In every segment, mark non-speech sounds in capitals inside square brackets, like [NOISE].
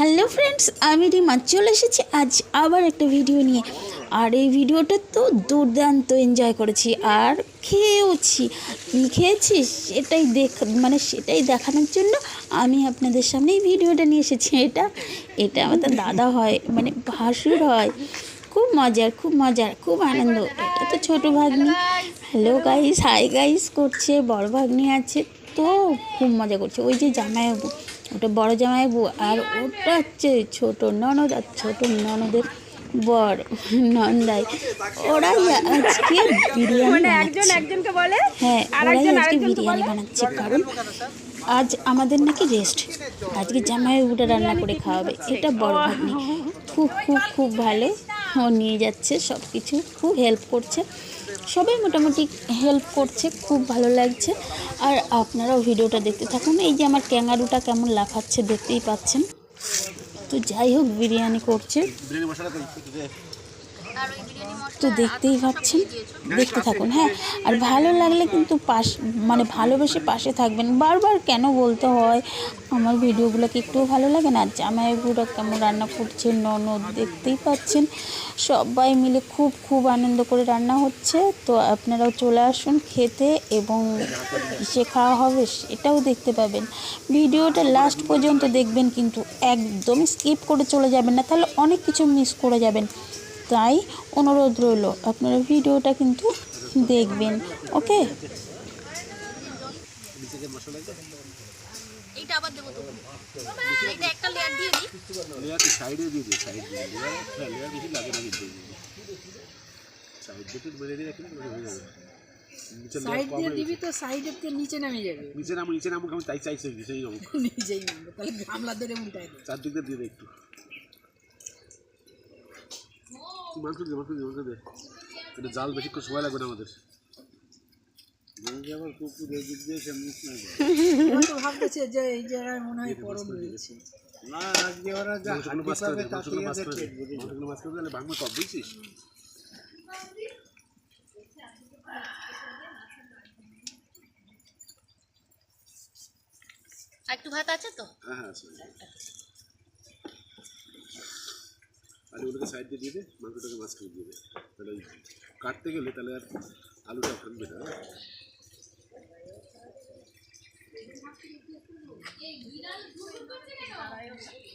Hello friends, আমি রিমা, চলে এসেছি আজ আবার একটা ভিডিও নিয়ে। আর এই ভিডিওটা তো দুর্দান্ত এনজয় করেছি, আর খেয়েওছি। কী খেয়েছি সেটাই দেখ মানে সেটাই দেখানোর জন্য আমি আপনাদের সামনে এই ভিডিওটা নিয়ে এসেছি। এটা এটা আমাদের দাদা হয় মানে ভাসুর হয়। খুব মজার খুব মজার, খুব আনন্দ। এটা তো ছোটো ভাগ্নি। হ্যালো গাইস হাই গাইস করছে, বড় ভাগ্নি আছে, তো খুব মজা করছে। ওই যে জামাইবাবু। ওটা বড় জামাইবাবু আর ওটা হচ্ছে ছোট ননদ আর ছোট ননদের বর নন্দাই। ওরাই আজকে বিরিয়ানি মানে একজন একজনকে বলে হ্যাঁ ওরাই আজকে বিরিয়ানি বানাচ্ছে। কারণ আজ আমাদের নাকি রেস্ট আজকে জামাইবাবুটা রান্না করে খাওয়াবে। এটা বড় ভাগ্নি। খুব খুব খুব ভালো। ও নিয়ে যাচ্ছে সব কিছু খুব হেল্প করছে। সবাই মোটামুটি হেল্প করছে, খুব ভালো লাগছে। আর আপনারাও ভিডিওটা দেখতে থাকুন। এই যে আমার ক্যাঙ্গারুটা কেমন লাফাচ্ছে দেখতেই পাচ্ছেন। তো যাই হোক, বিরিয়ানি করছে বিরিয়ানি মশলা কই দে তো দেখতেই পাচ্ছেন দেখতে থাকুন হ্যাঁ। আর ভালো লাগলে কিন্তু পাশ মানে ভালোবেসে পাশে থাকবেন। বারবার কেন বলতে হয়? আমার ভিডিওগুলোকে একটুও ভালো লাগে না? জামাইবুরা কেমন রান্না করছে? ননদ দেখতেই পাচ্ছেন। সবাই মিলে খুব খুব আনন্দ করে রান্না হচ্ছে। তো আপনারাও চলে আসুন খেতে এবং সে খাওয়া হবে সেটাও দেখতে পাবেন। ভিডিওটা লাস্ট পর্যন্ত দেখবেন কিন্তু একদম স্কিপ করে চলে যাবেন না। তাহলে অনেক কিছু মিস করে যাবেন। তাই অনুরোধ রইল আপনারা ভিডিওটা কিন্তু দেখবেন ওকে? এইটা আবার দেবো তো এটা একটা লেয়ার দিয়ে দিই। লেয়ার সাইডে দিয়ে সাইড দিয়ে লেয়ার লেয়ার বেশি লাগে না কিন্তু। সাইড দিয়ে বেড়ে দিয়ে রাখলে হয়ে যাবে। নিচে সাইড দিয়ে দিবি তো সাইডের থেকে নিচে নামে যাবে। নিচে নামো নিচে নামো আমি তাই চাইছি নিচেই নামো [LAUGHS] নামবে তাহলে গামলা ধরে উল্টাই দেবে চারদিক দিয়ে দিয়ে একটু তুই মাংস দে মাংস দে মাংস দে এটা জাল বেশি করে সময় লাগবে না আমাদের। আবার কুকুর এদিক দিয়ে সে মুখ না ভাবতেছে যে এই জায়গায় মনে হয় পরম রয়েছে। না আজকে ওরা যা হাঁটি পাবে তাতেই ওদের পেট ভরে যাবে মাছ করে দিলে ভাঙবে কব বুঝছিস? একটু ভাত আছে তো? হ্যাঁ হ্যাঁ আছে আলুগুলোকে সাইড দিয়ে দিয়ে দে মাংসটাকে মাছ করে দিয়ে দে। তাহলে ওই কাটতে গেলে তাহলে আর আলুটা ভাঙবে না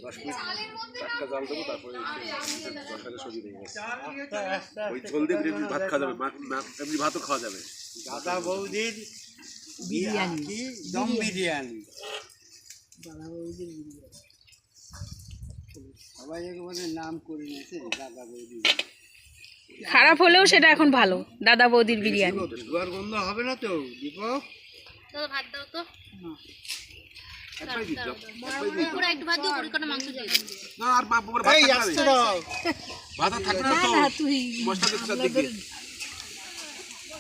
দশ মিনিট টাটকা জাল দেবো তারপরে দেবো ওই ঝোল দিয়ে বিরিয়ানি ভাত খাওয়া যাবে এমনি ভাতও খাওয়া যাবে। দাদা বৌদির বিরিয়ানি। দম বিরিয়ানি। দাদা বৌদির বিরিয়ানি। সবাই একেবারে নাম করে নিয়েছে দাদা বৌদি খারাপ হলেও সেটা এখন ভালো দাদা বৌদির বিরিয়ানি। দুয়ার গন্ধ হবে না তো দীপক? ভাত দাও তো।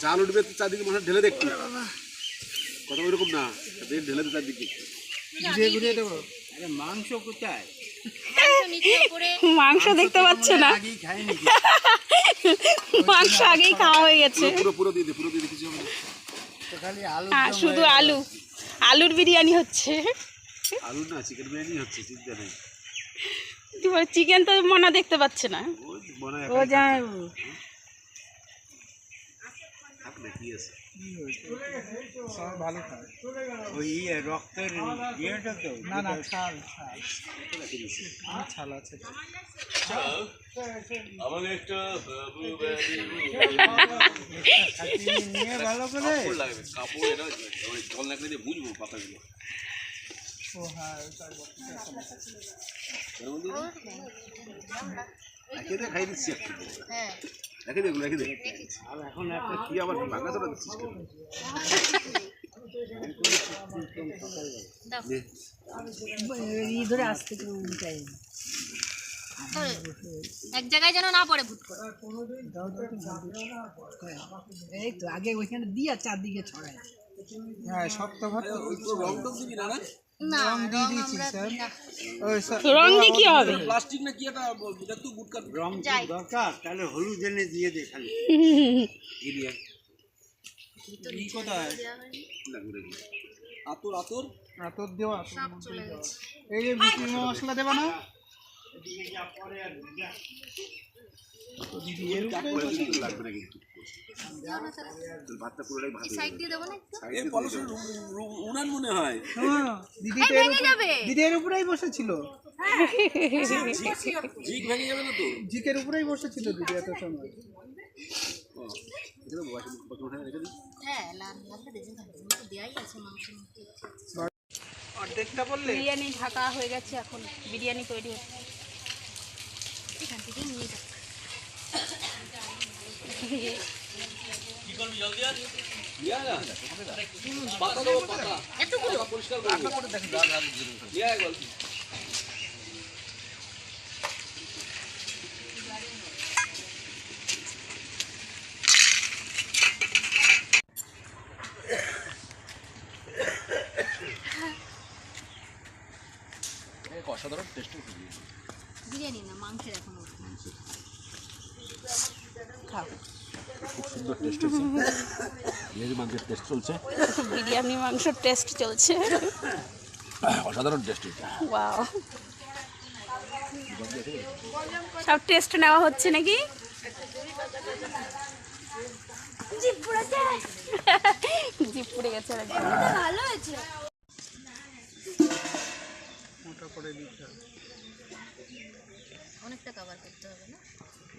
চাল উঠবে চারদিকে মশলা ঢেলে দেখতে কথা ওইরকম না ঢেলে দে চারদিকে। ঘুরিয়ে ঘুরিয়ে দেবো। আরে মাংস কোথায়? মাংস নিচে উপরে মাংস দেখতে পাচ্ছে না। মাংস আগেই খাওয়া হয়ে গেছে। পুরো পুরো দিয়ে দে পুরো দিয়ে দে কিছু হবে না। তো খালি আলু আর শুধু আলু। আলুর বিরিয়ানি হচ্ছে। আলু না চিকেন বিরিয়ানি হচ্ছে চিন্তা নেই চিকেন তো মনা দেখতে পাচ্ছে না। হয় ও যা কি আছে? সবাই ভালো খায় ওই রক্তের ইয়েটা তো না না ছাল ছাল। ছাল আছে। নিয়ে ভালো করে কাপড় এটা জল লাগলে দিয়ে বুঝব পাতাগুলো ও হ্যাঁ রেখে দে খাই দিচ্ছি হ্যাঁ। রেখে দে রেখে দে। আর এখন একটা কি আবার চলা দিচ্ছিস। এক জায়গায় যেন না পড়ে ভূত করে। এই তো আগে ওইখানে দিয়া চারদিকে ছড়ায়। হ্যাঁ সব তো রং টং দিবি না রং দিয়ে দিয়েছি স্যার? না। ওই স্যার রং দিয়ে কি হবে? প্লাস্টিক না কি এটা? এটা তো গুটকা রং দরকার তাহলে হলুদ এনে দিয়ে দে খালি। [LAUGHS] এরিয়া কোথায়? না ঘুরে গিয়ে আতর আতর? আতর দেওয়া সব চলে গেছে। এই যে বিক্রি মশলা দেবা না? লাগবে না কিন্তু ভাতটা পুরোটাই ভাত সাইড দিয়ে দেবো না একটু? পলসের উনান মনে হয়। [LAUGHS] হ্যাঁ, দিদি উপরেই বসেছিল ঝিক ভেঙে যাবে না তো জিকের উপরেই বসেছিল দিদি এত সময়। ও, এখানে বসে বসে উঠে রেখে দিই হ্যাঁ মধ্যে অর্ধেকটা বললে? বিরিয়ানি ঢাকা হয়ে গেছে এখন। বিরিয়ানি তৈরি হচ্ছে। এখান থেকেই নিয়ে এতগুলো অসাধারণ টেস্ট বিরিয়ানি না মাংসের এখন। খুব সুন্দর টেস্ট হয়েছে। মাংসের টেস্ট চলছে। বিরিয়ানি মাংসর টেস্ট চলছে। অসাধারণ টেস্ট হয়েছে। ওয়াও সব টেস্ট নেওয়া হচ্ছে নাকি? জিপ পুড়ে গেছে। ভালো হয়েছে। মোটা করে দিতে হবে অনেকটা কভার করতে হবে না?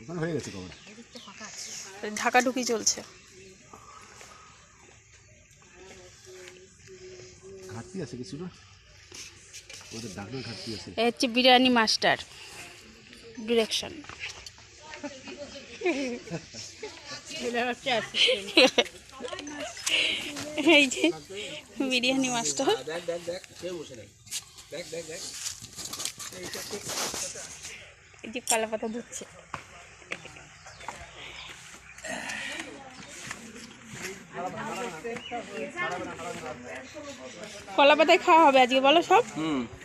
ওখানে হয়ে গেছে কবার এদিকটা ফাঁকা আছে। ঢাকাঢুকি চলছে। ঘাটতি আছে কিছু না? ওদের ডাকনার ঘাটতি আছে। এ হচ্ছে বিরিয়ানি মাস্টার। ডিরেকশন এই যে বিরিয়ানি মাস্টার। দেখ দেখ দেখ কেউ বসে নেই। দেখ দেখ দেখ এই যে কলা পাতা ধুচ্ছে কলা পাতায় খাওয়া হবে আজকে বলো সব?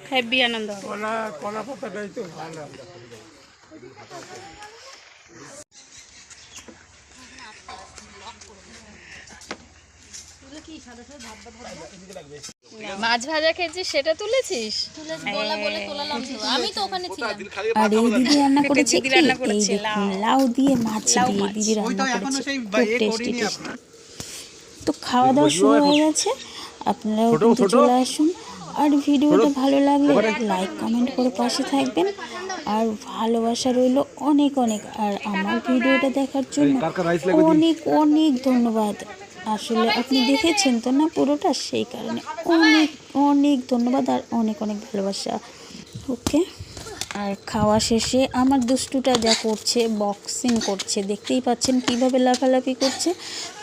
হ্যাপি আনন্দ কলা কলা পাতাটাই তো ভালো। মাছ ভাজা খেয়েছিস সেটা তুলেছিস? তুলে বলা বলে তোলালাম তো। আমি তো ওখানে ছিলাম। আর এই দিদি রান্না করেছে কি? এই দেখুন লাউ। দিয়ে মাছ দিয়ে দিদি রান্না এখনও করেছে খুব টেস্টি টেস্টি তো খাওয়া দাওয়া শুরু হয়ে গেছে। আপনারাও কিন্তু চলে আসুন। আর ভিডিওটা ভালো লাগলে লাইক কমেন্ট করে পাশে থাকবেন। আর ভালোবাসা রইল অনেক অনেক। আর আমার ভিডিওটা দেখার জন্য অনেক অনেক ধন্যবাদ। আসলে আপনি দেখেছেন তো না পুরোটা? সেই কারণে। অনেক অনেক ধন্যবাদ আর অনেক অনেক ভালোবাসা। ওকে? আর খাওয়া শেষে আমার দুষ্টুটা যা করছে বক্সিং করছে দেখতেই পাচ্ছেন কীভাবে লাফালাফি করছে।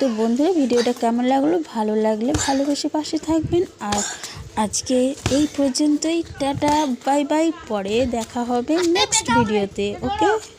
তো বন্ধুরা ভিডিওটা কেমন লাগল? ভালো লাগলে ভালোবেসে পাশে থাকবেন। আর আজকে এই পর্যন্তই। Tata bye bye. পরে দেখা হবে নেক্সট ভিডিওতে ওকে?